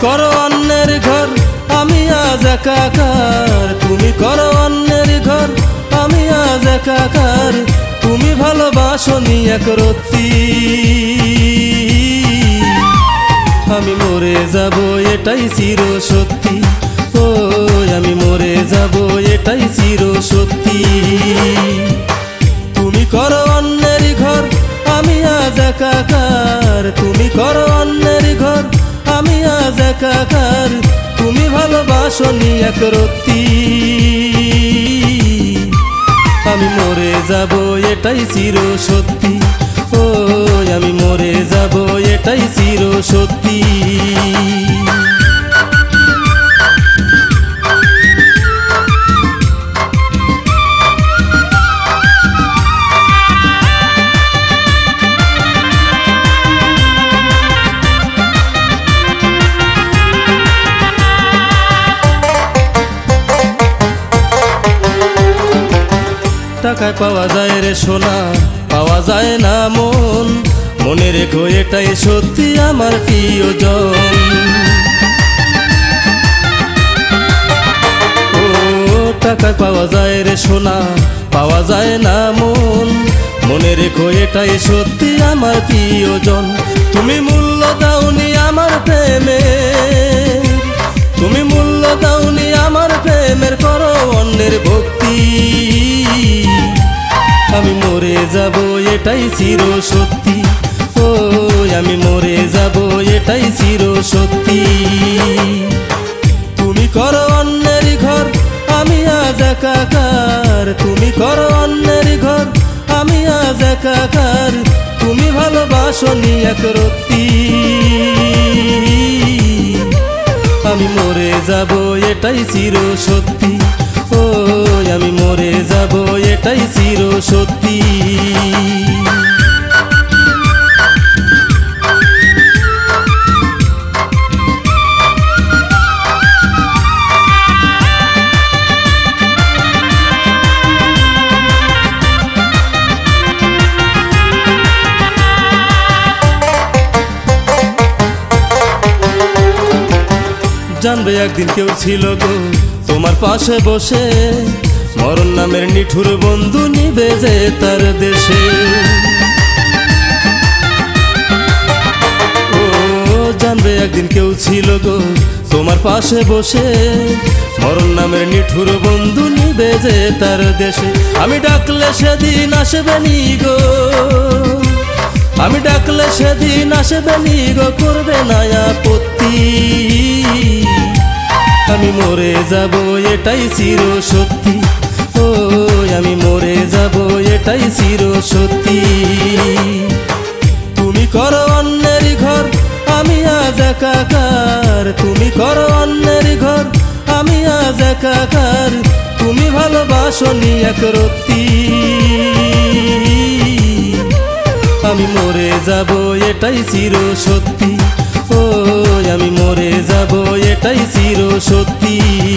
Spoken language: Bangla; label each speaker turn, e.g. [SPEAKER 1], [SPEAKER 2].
[SPEAKER 1] করো অন্যের ঘর, আমি আজ একাকার। তুমি করো অন্যের ঘর, আমি আজ একাকার। তুমি ভালোবাসনি এক রত্তি। আমি মরে যাব, এটাই চির সত্যি। ও আমি মরে যাব, এটাই চির সত্যি। তুমি করো অন্যের ঘর, আমি আজ একাকার। তুমি করো অন্যের ঘর আজ একাকার তুমি ভালোবাসনি এক রত্তি আমি মরে যাব, এটাই চির সত্যি। ও, আমি মরে যাব, এটাই চির সত্যি। টাকায় পাওয়া যায় রে সোনা। পাওয়া যায় না মন। মনে রেখো এটাই সত্যি আমার প্রিয়জন। ও টাকায় পাওয়া যায় রে সোনা। পাওয়া যায় না মন। মনে রেখো এটাই সত্যি আমার প্রিয়জন। তুমি মূল্য দাওনি আমার প্রেমে। তুমি মূল্য দাওনি আমার প্রেমের করো অন্যের ভক্তি এটাই চির সত্যি। ও আমি মরে যাব, এটাই চির সত্যি। তুমি করো অন্যের ঘর, আমি আজ একাকার। তুমি করো অন্যের ঘর, আমি আজ একাকার। তুমি ভালোবাসনি এক রত্তি। আমি মরে যাব, এটাই চির সত্যি। ও আমি মরে যাব, এটাই চির সত্যি। জানবে একদিন কেউ ছিল গো। তোমার পাশে বসে মরণ নামের নিঠুর বন্ধু নিবে যে তার দেশে। ও, জানবে একদিন কেউ ছিল গো। তোমার পাশে বসে মরণ নামের নিঠুর বন্ধু নিবে যে তার দেশে। আমি ডাকলে সেদিন আসবে নি গো। আমি ডাকলে সেদিন আসবে নি গো, করবে না যাব এটাই চির সত্যি। ও, আমি মরে যাব এটাই চির সত্যি। তুমি করো অন্যের ঘর, আমি আজ একাকার। তুমি করো অন্যের ঘর, আমি আজ একাকার। তুমি ভালোবাসনি এক রত্তি। আমি মরে যাব এটাই চির সত্যি। ও, আমি মরে যাব এটাই চির সত্যি।